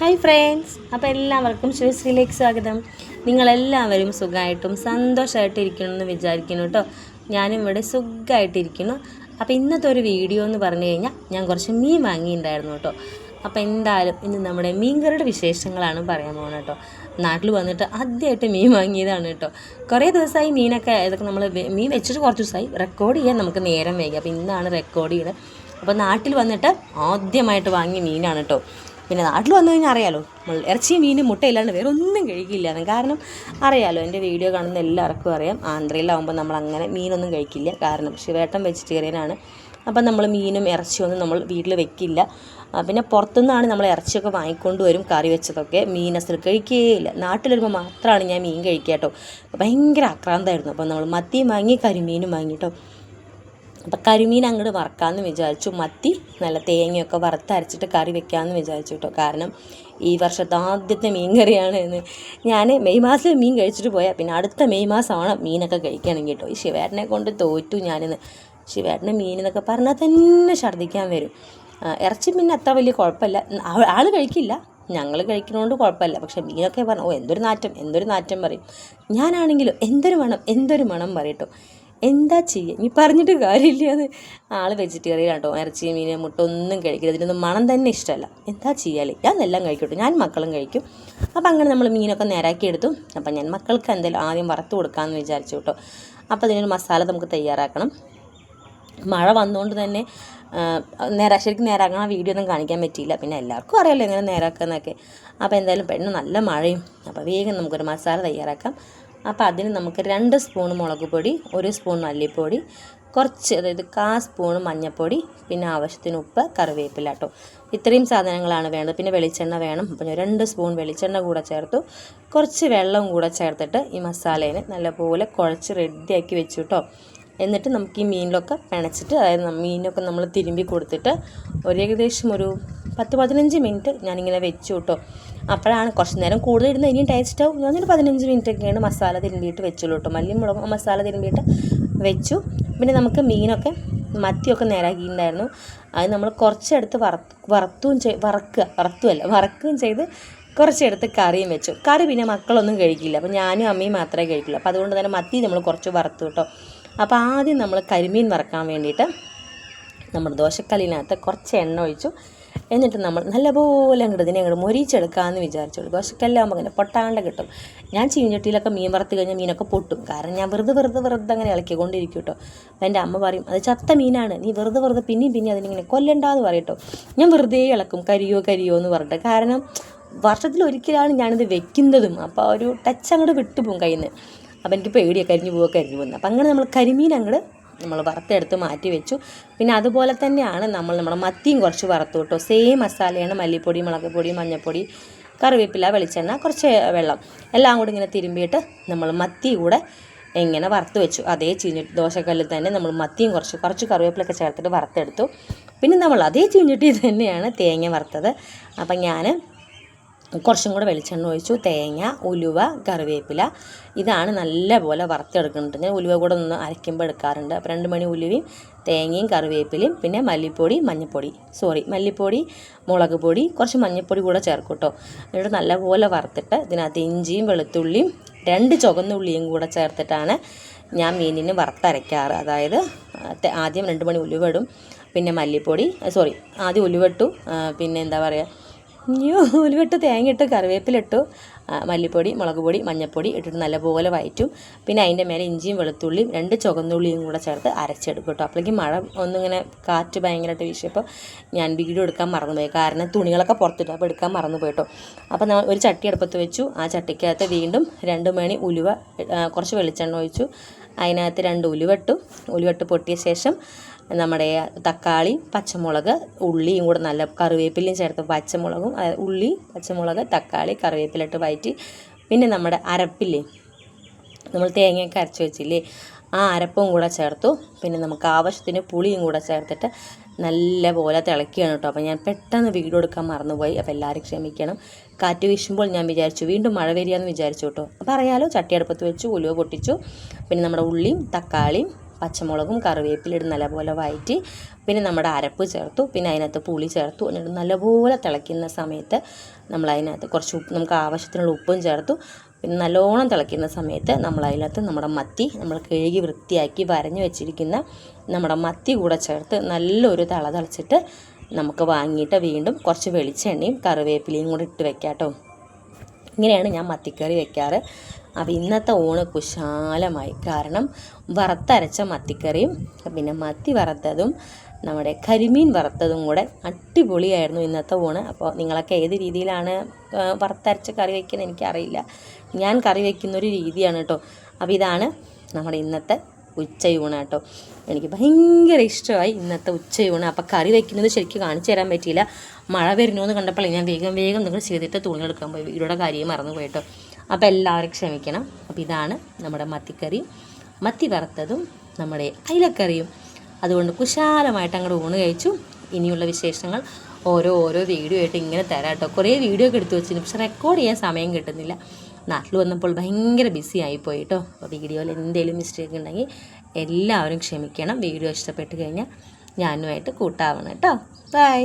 Hi friends അപ്പോൾ എല്ലാവർക്കും ശ്രീശ്രീലേക്ക് സ്വാഗതം. നിങ്ങളെല്ലാവരും സുഖമായിട്ടും സന്തോഷമായിട്ട് ഇരിക്കണമെന്ന് വിചാരിക്കുന്നു കേട്ടോ. ഞാനും ഇവിടെ സുഖമായിട്ടിരിക്കുന്നു. അപ്പോൾ ഇന്നത്തെ ഒരു വീഡിയോ എന്ന് പറഞ്ഞു കഴിഞ്ഞാൽ ഞാൻ കുറച്ച് മീൻ വാങ്ങിയിട്ടുണ്ടായിരുന്നു കേട്ടോ. അപ്പോൾ എന്തായാലും ഇന്ന് നമ്മുടെ മീൻകറിയുടെ വിശേഷങ്ങളാണ് പറയാൻ പോകുന്നത് കേട്ടോ. നാട്ടിൽ വന്നിട്ട് ആദ്യമായിട്ട് മീൻ വാങ്ങിയതാണ് കേട്ടോ. കുറേ ദിവസമായി മീനൊക്കെ ഇതൊക്കെ നമ്മൾ മീൻ വെച്ചിട്ട് കുറച്ച് ദിവസമായി റെക്കോർഡ് ചെയ്യാൻ നമുക്ക് നേരം വൈകി. അപ്പോൾ ഇന്നാണ് റെക്കോർഡ് ചെയ്യുന്നത് അപ്പോൾ നാട്ടിൽ വന്നിട്ട് ആദ്യമായിട്ട് വാങ്ങിയ മീനാണ് കേട്ടോ. പിന്നെ നാട്ടിൽ വന്നു കഴിഞ്ഞാൽ അറിയാലോ നമ്മൾ മീനും മീൻ മുട്ട ഇല്ലാണ്ട് വേറെ ഒന്നും കഴിക്കില്ല. എന്ന് കാരണം അറിയാലോ എന്റെ വീഡിയോ കാണുന്ന എല്ലാവർക്കും അറിയാം. ആന്ധ്രയിലാവുമ്പോൾ നമ്മൾ അങ്ങനെ മീനൊന്നും കഴിക്കില്ല. കാരണം ശിവേട്ടൻ വെജിറ്റേറിയനാണ് അപ്പം നമ്മൾ മീനും ഇറച്ചിയൊന്നും നമ്മൾ വീട്ടിൽ വെക്കില്ല. പിന്നെ പുറത്തുനിന്നാണ് നമ്മൾ ഇറച്ചിയൊക്കെ വാങ്ങിക്കൊണ്ട് വരും കറി വെച്ചതൊക്കെ. മീൻ അസൽ കഴിക്കുകയില്ല നാട്ടിൽ വരുമ്പോൾ മാത്രമാണ് ഞാൻ മീൻ കഴിക്കുക കേട്ടോ ഭയങ്കര ആക്രാന്തമായിരുന്നു അപ്പോൾ നമ്മൾ മത്തിയും വാങ്ങി കരിമീനും വാങ്ങി കേട്ടോ അപ്പം കരിമീൻ അങ്ങോട്ട് വറക്കാമെന്ന് വിചാരിച്ചു. മത്തി നല്ല തേങ്ങയൊക്കെ വറുത്തരച്ചിട്ട് കറി വെക്കാമെന്ന് വിചാരിച്ചു കേട്ടോ കാരണം ഈ വർഷത്തെ ആദ്യത്തെ മീൻ കറിയാണ് എന്ന് ഞാൻ മെയ് മാസം മീൻ കഴിച്ചിട്ട് പോയാൽ പിന്നെ അടുത്ത മെയ് മാസമാണ് മീനൊക്കെ കഴിക്കുകയാണെങ്കിൽ കേട്ടോ ഈ ശിവേട്ടനെ കൊണ്ട് തോറ്റു ഞാനിന്ന്. ശിവേട്ടന് മീൻ എന്നൊക്കെ പറഞ്ഞാൽ തന്നെ ഛർദ്ദിക്കാൻ വരും. ഇറച്ചി മീൻ അത്ര വലിയ കുഴപ്പമില്ല ആൾ കഴിക്കില്ല. ഞങ്ങൾ കഴിക്കുന്നതുകൊണ്ട് കുഴപ്പമില്ല പക്ഷേ മീനൊക്കെ പറഞ്ഞു ഓ എന്തൊരു നാറ്റം എന്തൊരു നാറ്റം പറയും. ഞാനാണെങ്കിലും എന്തൊരു മണം എന്തൊരു മണം പറയട്ടോ എന്താ ചെയ്യുക നീ പറഞ്ഞിട്ട് കാര്യമില്ല. അത് ആൾ വെജിറ്റേറിയൻ കേട്ടോ ഇറച്ചി മീൻ മുട്ട ഒന്നും കഴിക്കില്ല. ഇതിനൊന്നും മണം തന്നെ ഇഷ്ടമല്ല. എന്താ ചെയ്യാൽ? ഞാൻ എല്ലാം കഴിക്കട്ടെ. ഞാൻ മക്കളും കഴിക്കും. അപ്പം അങ്ങനെ നമ്മൾ മീനൊക്കെ നേരാക്കി എടുത്തു. അപ്പം ഞാൻ മക്കൾക്ക് എന്തായാലും ആദ്യം വറുത്ത് കൊടുക്കാമെന്ന് വിചാരിച്ചു കേട്ടോ. അപ്പോൾ അതിനൊരു മസാല നമുക്ക് തയ്യാറാക്കണം. മഴ വന്നുകൊണ്ട് തന്നെ നേരാ ശരിക്കും നേരാക്കണ. വീഡിയോ ഒന്നും കാണിക്കാൻ പറ്റിയില്ല. പിന്നെ എല്ലാവർക്കും അറിയാമല്ലോ എങ്ങനെ നേരാക്കുന്നതൊക്കെ അപ്പോൾ എന്തായാലും പെണ്ണ് നല്ല മഴയും. അപ്പോൾ വേഗം നമുക്കൊരു മസാല തയ്യാറാക്കാം. അപ്പോൾ അതിന് നമുക്ക് രണ്ട് സ്പൂൺ മുളക് പൊടി ഒരു സ്പൂൺ മല്ലിപ്പൊടി കുറച്ച് അതായത് കാ സ്പൂൺ മഞ്ഞൾപ്പൊടി പിന്നെ ആവശ്യത്തിന് ഉപ്പ് കറിവേപ്പില കേട്ടോ. ഇത്രയും സാധനങ്ങളാണ് വേണ്ടത്. പിന്നെ വെളിച്ചെണ്ണ വേണം. അപ്പോൾ ഞാൻ രണ്ട് സ്പൂൺ വെളിച്ചെണ്ണ കൂടെ ചേർത്തു. കുറച്ച് വെള്ളം കൂടെ ചേർത്തിട്ട് ഈ മസാലേനെ നല്ലപോലെ കുഴച്ച് റെഡിയാക്കി വെച്ചു കേട്ടോ. എന്നിട്ട് നമുക്ക് ഈ മീനിലൊക്കെ പിണച്ചിട്ട് അതായത് മീനൊക്കെ നമ്മൾ തിരുമ്പി കൊടുത്തിട്ട് ഒരു ഏകദേശം ഒരു പത്ത് പതിനഞ്ച് മിനിറ്റ് ഞാനിങ്ങനെ വെച്ചു കേട്ടോ. അപ്പോഴാണ് കുറച്ച് നേരം കൂടുതൽ ഇടുന്ന ഇനിയും ടേസ്റ്റ് ആവും. ഞാനൊരു പതിനഞ്ച് മിനിറ്റ് ഒക്കെയാണ് മസാല തിരുമ്പിയിട്ട് വെച്ചുള്ളൂ കേട്ടോ മല്ലി മുളകും മസാല തിരുമ്പിയിട്ട് വെച്ചു. പിന്നെ നമുക്ക് മീനൊക്കെ മത്തിയൊക്കെ നേരാക്കിയിട്ടുണ്ടായിരുന്നു. അത് നമ്മൾ കുറച്ചെടുത്ത് വറുത്തും ചെയ് വറക്കുക. വറുത്തുമല്ല വറക്കുകയും ചെയ്ത് കുറച്ചെടുത്ത് കറിയും വെച്ചു. കറി പിന്നെ മക്കളൊന്നും കഴിക്കില്ല. അപ്പോൾ ഞാനും അമ്മയും മാത്രമേ കഴിക്കുള്ളൂ. അപ്പോൾ അതുകൊണ്ട് തന്നെ മത്തി നമ്മൾ കുറച്ച് വറുത്തു കേട്ടോ അപ്പോൾ ആദ്യം നമ്മൾ കരിമീൻ വറക്കാൻ വേണ്ടിയിട്ട് നമ്മൾ ദോശക്കല്ലിനകത്ത് കുറച്ച് എണ്ണ ഒഴിച്ചു. എന്നിട്ട് നമ്മൾ നല്ലപോലെ അങ്ങോട്ട് ഇതിനെ അങ്ങോട്ട് മൊരിച്ചെടുക്കാമെന്ന് വിചാരിച്ചോളൂ. ദോശക്കല്ലാകുമ്പോൾ അങ്ങനെ പൊട്ടാണ്ട് കിട്ടും. ഞാൻ ചീഞ്ഞട്ടിയിലൊക്കെ മീൻ വറുത്ത് കഴിഞ്ഞാൽ മീനൊക്കെ പൊട്ടും. കാരണം ഞാൻ വെറുതെ വെറുതെ വെറുതെ അങ്ങനെ ഇളക്കിക്കൊണ്ടിരിക്കും കേട്ടോ അപ്പം എന്റെ അമ്മ പറയും അത് ചത്ത മീനാണ്. നീ വെറുതെ വെറുതെ പിന്നെയും പിന്നെ അതിനിങ്ങനെ കൊല്ലണ്ടാന്ന് പറയട്ടോ ഞാൻ വെറുതെ ഇളക്കും കരിയോ കരിയോ എന്ന് പറഞ്ഞിട്ട്. കാരണം വർഷത്തിൽ ഒരിക്കലാണ് ഞാനിത് വെക്കുന്നതും. അപ്പോൾ ഒരു ടച്ച് അങ്ങോട്ട് വിട്ടുപോകും കയ്യിൽ നിന്ന് അപ്പോൾ എനിക്ക് പേടിയാണ് കരിഞ്ഞു പോവുക കരിഞ്ഞു പോകുന്നത് അപ്പം അങ്ങനെ നമ്മൾ കരിമീൻ അങ്ങോട്ട് നമ്മൾ വറുത്തെടുത്ത് മാറ്റി വെച്ചു. പിന്നെ അതുപോലെ തന്നെയാണ് നമ്മൾ നമ്മുടെ മത്തിയും കുറച്ച് വറുത്തു കേട്ടോ. സെയിം മസാലയാണ് മല്ലിപ്പൊടി മുളക് പൊടി മഞ്ഞൾപ്പൊടി കറിവേപ്പില വെളിച്ചെണ്ണ കുറച്ച് വെള്ളം. എല്ലാം കൂടി ഇങ്ങനെ തിരുമ്പിയിട്ട് നമ്മൾ മത്തി കൂടെ ഇങ്ങനെ വറുത്ത് വെച്ചു. അതേ ചീഞ്ഞിട്ട് ദോശക്കല്ലിൽ തന്നെ നമ്മൾ മത്തിയും കുറച്ച് കുറച്ച് കറിവേപ്പിലൊക്കെ ചേർത്തിട്ട് വറുത്തെടുത്തു. പിന്നെ നമ്മൾ അതേ ചീഞ്ഞിട്ടി തന്നെയാണ് തേങ്ങ വറുത്തത്. അപ്പം ഞാൻ കുറച്ചും കൂടെ വെളിച്ചെണ്ണ ഒഴിച്ചു. തേങ്ങ ഉലുവ കറിവേപ്പില. ഇതാണ് നല്ലപോലെ വറുത്തെടുക്കുന്നുണ്ട് ഞാൻ ഉലുവ കൂടെ ഒന്ന് അരയ്ക്കുമ്പോൾ എടുക്കാറുണ്ട്. അപ്പോൾ രണ്ട് മണി ഉലുവയും തേങ്ങയും കറിവേപ്പിലയും പിന്നെ മല്ലിപ്പൊടി മഞ്ഞൾപ്പൊടി. സോറി മല്ലിപ്പൊടി മുളക് പൊടി കുറച്ച് മഞ്ഞൾപ്പൊടി കൂടെ ചേർക്കും കേട്ടോ. എന്നിട്ട് നല്ലപോലെ വറുത്തിട്ട് ഇതിനകത്ത് ഇഞ്ചിയും വെളുത്തുള്ളിയും രണ്ട് ചുവന്ന ഉള്ളിയും കൂടെ ചേർത്തിട്ടാണ് ഞാൻ മീനിന് വറുത്തരയ്ക്കാറ്. അതായത് ആദ്യം രണ്ട് മണി ഉലുവ ഇടും. പിന്നെ മല്ലിപ്പൊടി സോറി ആദ്യം ഉലുവ ഇട്ടു. പിന്നെ എന്താ പറയുക അയ്യോ ഉലുവിട്ട് തേങ്ങയിട്ട് കറിവേപ്പിലിട്ടു. മല്ലിപ്പൊടി മുളക് പൊടി മഞ്ഞൾപ്പൊടി ഇട്ടിട്ട് നല്ലപോലെ വയറ്റും. പിന്നെ അതിന്റെ മേലെ ഇഞ്ചിയും വെളുത്തുള്ളിയും രണ്ട് ചുവന്നുള്ളിയും കൂടെ ചേർത്ത് അരച്ചെടുക്കും കേട്ടോ. അപ്പോഴേക്കും മഴ ഒന്നിങ്ങനെ കാറ്റ് ഭയങ്കരമായിട്ട് വീശിയപ്പോൾ ഞാൻ വീഡിയോ എടുക്കാൻ മറന്നുപോയി. കാരണം തുണികളൊക്കെ പുറത്തിട്ട് അപ്പോൾ എടുക്കാൻ മറന്നുപോയി കേട്ടോ. അപ്പോൾ ഒരു ചട്ടി അടുപ്പത്ത് വെച്ചു. ആ ചട്ടിക്കകത്ത് വീണ്ടും രണ്ട് മണി ഉലുവ കുറച്ച് വെളിച്ചെണ്ണ ഒഴിച്ചു. അതിനകത്ത് രണ്ട് ഉലുവട്ടു ഉലുവട്ട് പൊട്ടിയ ശേഷം നമ്മുടെ തക്കാളി പച്ചമുളക് ഉള്ളിയും കൂടെ നല്ല കറിവേപ്പിലയും ചേർത്ത് പച്ചമുളകും ഉള്ളി പച്ചമുളക് തക്കാളി കറിവേപ്പിലിട്ട് വയറ്റി. പിന്നെ നമ്മുടെ അരപ്പില്ലേ? നമ്മൾ തേങ്ങയൊക്കെ അരച്ച് വെച്ചില്ലേ? ആ അരപ്പും കൂടെ ചേർത്തു. പിന്നെ നമുക്ക് ആവശ്യത്തിന് പുളിയും കൂടെ ചേർത്തിട്ട് നല്ല പോലെ തിളക്കുകയാണ് കേട്ടോ. അപ്പോൾ ഞാൻ പെട്ടെന്ന് വീഡിയോ എടുക്കാൻ മറന്നുപോയി. അപ്പോൾ എല്ലാവരും ക്ഷമിക്കണം. കാറ്റ് വീശുമ്പോൾ ഞാൻ വിചാരിച്ചു വീണ്ടും മഴ വരികയെന്ന് വിചാരിച്ചു കേട്ടോ. അപ്പോൾ അറിയാലോ ചട്ടിയടുപ്പത്ത് വെച്ചു ഉലുവ പൊട്ടിച്ചു. പിന്നെ നമ്മുടെ ഉള്ളിയും തക്കാളിയും പച്ചമുളകും കറിവേപ്പില കറിവേപ്പിലിട്ട് നല്ലപോലെ വഴറ്റി പിന്നെ നമ്മുടെ അരപ്പ് ചേർത്തു പിന്നെ അതിനകത്ത് പുളി ചേർത്തു എന്നിട്ട് നല്ലപോലെ തിളയ്ക്കുന്ന സമയത്ത് നമ്മൾ അതിനകത്ത് കുറച്ച് ഉപ്പ് നമുക്ക് ആവശ്യത്തിനുള്ള ഉപ്പും ചേർത്തു പിന്നെ നല്ലോണം തിളയ്ക്കുന്ന സമയത്ത് നമ്മൾ അതിനകത്ത് നമ്മുടെ മത്തി നമ്മൾ കഴുകി വൃത്തിയാക്കി വരഞ്ഞു വെച്ചിരിക്കുന്ന നമ്മുടെ മത്തി കൂടെ ചേർത്ത് നല്ലൊരു തള തിളച്ചിട്ട് നമുക്ക് വാങ്ങിയിട്ട് വീണ്ടും കുറച്ച് വെളിച്ചെണ്ണയും കറിവേപ്പിലയും കൂടെ ഇട്ട് വെക്കാം കേട്ടോ ഇങ്ങനെയാണ് ഞാൻ മത്തിക്കറി വെക്കാറ്. അപ്പോൾ ഇന്നത്തെ ഊണ് കുശാലമായി. കാരണം വറുത്തരച്ച മത്തിക്കറിയും പിന്നെ മത്തി വറുത്തതും നമ്മുടെ കരിമീൻ വറുത്തതും കൂടെ അടിപൊളിയായിരുന്നു ഇന്നത്തെ ഊണ്. അപ്പോൾ നിങ്ങളൊക്കെ ഏത് രീതിയിലാണ് വറുത്തരച്ച കറി വയ്ക്കുന്നത് എനിക്കറിയില്ല. ഞാൻ കറി വയ്ക്കുന്ന ഒരു രീതിയാണ് കേട്ടോ. അപ്പോൾ ഇതാണ് നമ്മുടെ ഇന്നത്തെ ഉച്ചയൂണ് കേട്ടോ. എനിക്ക് ഭയങ്കര ഇഷ്ടമായി ഇന്നത്തെ ഉച്ചയൂണ്. അപ്പോൾ കറി വയ്ക്കുന്നത് ശരിക്കും കാണിച്ചു തരാൻ പറ്റിയില്ല. മഴ വരുന്നു എന്ന് കണ്ടപ്പോൾ ഞാൻ വേഗം വേഗം നിങ്ങൾ ചെയ്തിട്ട് തുണി എടുക്കാൻ പോയി. വീടുടെ കാര്യം മറന്നു പോയിട്ടോ അപ്പോൾ എല്ലാവരും ക്ഷമിക്കണം. അപ്പോൾ ഇതാണ് നമ്മുടെ മത്തിക്കറി മത്തി വറുത്തതും നമ്മുടെ അയിലക്കറിയും. അതുകൊണ്ട് കുശാലമായിട്ട് അങ്ങോട്ട് ഊണ് കഴിച്ചു. ഇനിയുള്ള വിശേഷങ്ങൾ ഓരോ ഓരോ വീഡിയോ ആയിട്ട് ഇങ്ങനെ തരാം കേട്ടോ കുറേ വീഡിയോ ഒക്കെ എടുത്തു വെച്ചിരുന്നു. പക്ഷെ റെക്കോർഡ് ചെയ്യാൻ സമയം കിട്ടുന്നില്ല. നാട്ടിൽ വന്നപ്പോൾ ഭയങ്കര ബിസി ആയിപ്പോയി കേട്ടോ അപ്പോൾ വീഡിയോയിൽ എന്തെങ്കിലും മിസ്റ്റേക്ക് ഉണ്ടെങ്കിൽ എല്ലാവരും ക്ഷമിക്കണം. വീഡിയോ ഇഷ്ടപ്പെട്ട് കഴിഞ്ഞാൽ ഞാനുമായിട്ട് കൂട്ടാവണം കേട്ടോ ബൈ